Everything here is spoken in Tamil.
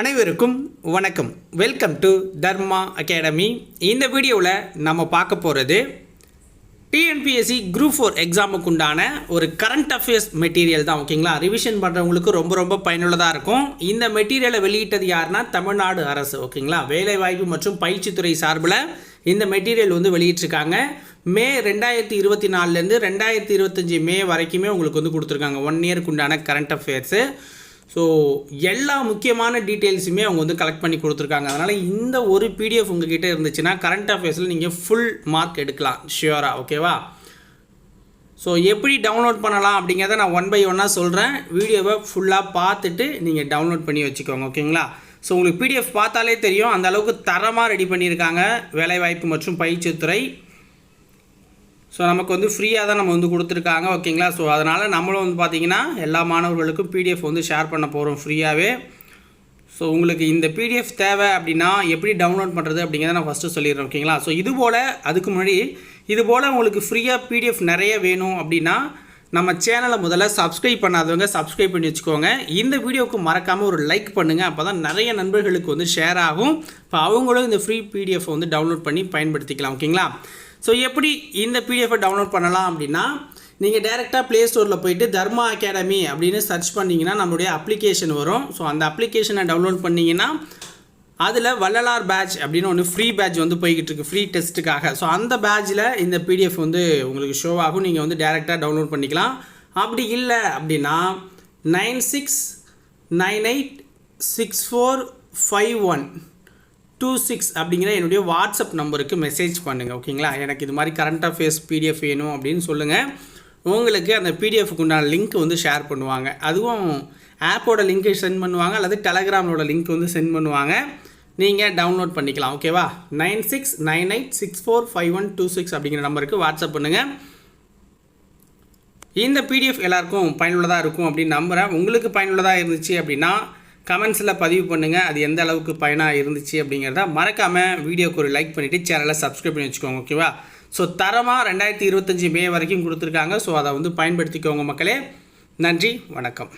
அனைவருக்கும் வணக்கம். வெல்கம் டு தர்மா அகாடமி இந்த வீடியோவில் நம்ம பார்க்க போகிறது டிஎன்பிஎஸ்சி குரூப் ஃபோர் எக்ஸாமுக்கு உண்டான ஒரு கரண்ட் அஃபேர்ஸ் மெட்டீரியல் தான் ஓகேங்களா ரிவிஷன் பண்ணுறவங்களுக்கு ரொம்ப ரொம்ப பயனுள்ளதாக இருக்கும். இந்த மெட்டீரியலை வெளியிட்டது யாருன்னா தமிழ்நாடு அரசு ஓகேங்களா வேலைவாய்ப்பு மற்றும் பயிற்சித்துறை சார்பில் இந்த மெட்டீரியல் வந்து வெளியிட்டிருக்காங்க. மே ரெண்டாயிரத்தி இருபத்தி நாலுலேருந்து ரெண்டாயிரத்தி இருபத்தஞ்சி மே வரைக்குமே உங்களுக்கு வந்து கொடுத்துருக்காங்க. ஒன் இயருக்கு உண்டான கரண்ட் அஃபேர்ஸு ஸோ எல்லா முக்கியமான டீட்டெயில்ஸுமே அவங்க வந்து கலெக்ட் பண்ணி கொடுத்துருக்காங்க. அதனால் இந்த ஒரு பிடிஎஃப் உங்ககிட்ட இருந்துச்சுன்னா கரண்ட் அஃபேர்ஸில் நீங்கள் ஃபுல் மார்க் எடுக்கலாம். ஷியோராக ஓகேவா ஸோ எப்படி டவுன்லோட் பண்ணலாம் அப்படிங்கிறத நான் ஒன் பை ஒன்னாக சொல்கிறேன் வீடியோவை ஃபுல்லாக பார்த்துட்டு நீங்கள் டவுன்லோட் பண்ணி வச்சுக்கோங்க. ஓகேங்களா ஸோ உங்களுக்கு பிடிஎஃப் பார்த்தாலே தெரியும். அந்த அளவுக்கு தரமாக ரெடி பண்ணியிருக்காங்க. வேலைவாய்ப்பு மற்றும் பயிற்சித்துறை. ஸோ நமக்கு வந்து ஃப்ரீயாக தான் நம்ம வந்து கொடுத்துருக்காங்க ஓகேங்களா ஸோ அதனால் நம்மளும் வந்து பார்த்திங்கன்னா எல்லா மாணவர்களுக்கும் பிடிஎஃப் வந்து ஷேர் பண்ண போகிறோம் ஃப்ரீயாகவே ஸோ உங்களுக்கு இந்த பிடிஎஃப் தேவை அப்படின்னா எப்படி டவுன்லோட் பண்ணுறது அப்படிங்கிறத நான் ஃபஸ்ட்டு சொல்லிடுறேன் ஓகேங்களா ஸோ இது போல் அதுக்கு முன்னாடி இது போல் உங்களுக்கு ஃப்ரீயாக பிடிஎஃப் நிறைய வேணும் அப்படின்னா நம்ம சேனலை முதல்ல சப்ஸ்கிரைப் பண்ணாதவங்க சப்ஸ்கிரைப் பண்ணி வச்சுக்கோங்க. இந்த வீடியோவுக்கு மறக்காமல் ஒரு லைக் பண்ணுங்கள் அப்போ தான் நிறைய நண்பர்களுக்கு வந்து ஷேர் ஆகும். இப்போ அவங்களும் இந்த ஃப்ரீ பிடிஎஃப் வந்து டவுன்லோட் பண்ணி பயன்படுத்திக்கலாம் ஓகேங்களா ஸோ எப்படி இந்த பிடிஎஃபை டவுன்லோட் பண்ணலாம் அப்படின்னா நீங்கள் டேரெக்டாக ப்ளே ஸ்டோரில் போயிட்டு தர்மா அகாடமி அப்படின்னு சர்ச் பண்ணிங்கன்னா நம்மளுடைய அப்ளிகேஷன் வரும். ஸோ அந்த அப்ளிகேஷனை டவுன்லோட் பண்ணிங்கன்னா அதில் வள்ளலார் பேட்ச் அப்படின்னு ஒன்று ஃப்ரீ பேட்ச் வந்து போய்கிட்டு இருக்கு ஃப்ரீ டெஸ்ட்டுக்காக ஸோ அந்த பேட்சில் இந்த பிடிஎஃப் வந்து உங்களுக்கு ஷோ ஆகும். நீங்கள் வந்து டேரெக்டாக டவுன்லோட் பண்ணிக்கலாம். அப்படி இல்லை அப்படின்னா nine six nine eight six four five one two six அப்படிங்கிற என்னுடைய வாட்ஸ்அப் நம்பருக்கு மெசேஜ் பண்ணுங்கள் ஓகேங்களா? எனக்கு இது மாதிரி கரண்ட் அஃபேர்ஸ் பிடிஎஃப் வேணும் அப்படின்னு சொல்லுங்கள் உங்களுக்கு அந்த பிடிஎஃப்க்கு உண்டான லிங்க் வந்து ஷேர் பண்ணுவாங்க. அதுவும் ஆப்போட லிங்க்கை சென்ட் பண்ணுவாங்க அல்லது டெலகிராமோட லிங்க் வந்து சென்ட் பண்ணுவாங்க. நீங்கள் டவுன்லோட் பண்ணிக்கலாம் ஓகேவா? Nine six nine eight six four five one two six அப்படிங்கிற நம்பருக்கு வாட்ஸ்அப் பண்ணுங்கள் இந்த பிடிஎஃப் எல்லாருக்கும் பயனுள்ளதாக இருக்கும் அப்படின்னு நம்புகிறேன் உங்களுக்கு பயனுள்ளதாக இருந்துச்சு அப்படின்னா கமெண்ட்ஸில் பதிவு பண்ணுங்கள் அது எந்த அளவுக்கு பயனாக இருந்துச்சு அப்படிங்கிறத மறக்காமல் வீடியோக்கு ஒரு லைக் பண்ணிவிட்டு சேனலை சப்ஸ்கிரைப் பண்ணி வச்சுக்கோங்க ஓகேவா ஸோ தரமாக ரெண்டாயிரத்தி இருபத்தஞ்சி மே வரைக்கும் கொடுத்துருக்காங்க. ஸோ அதை வந்து பயன்படுத்திக்கோங்க மக்களே. நன்றி வணக்கம்.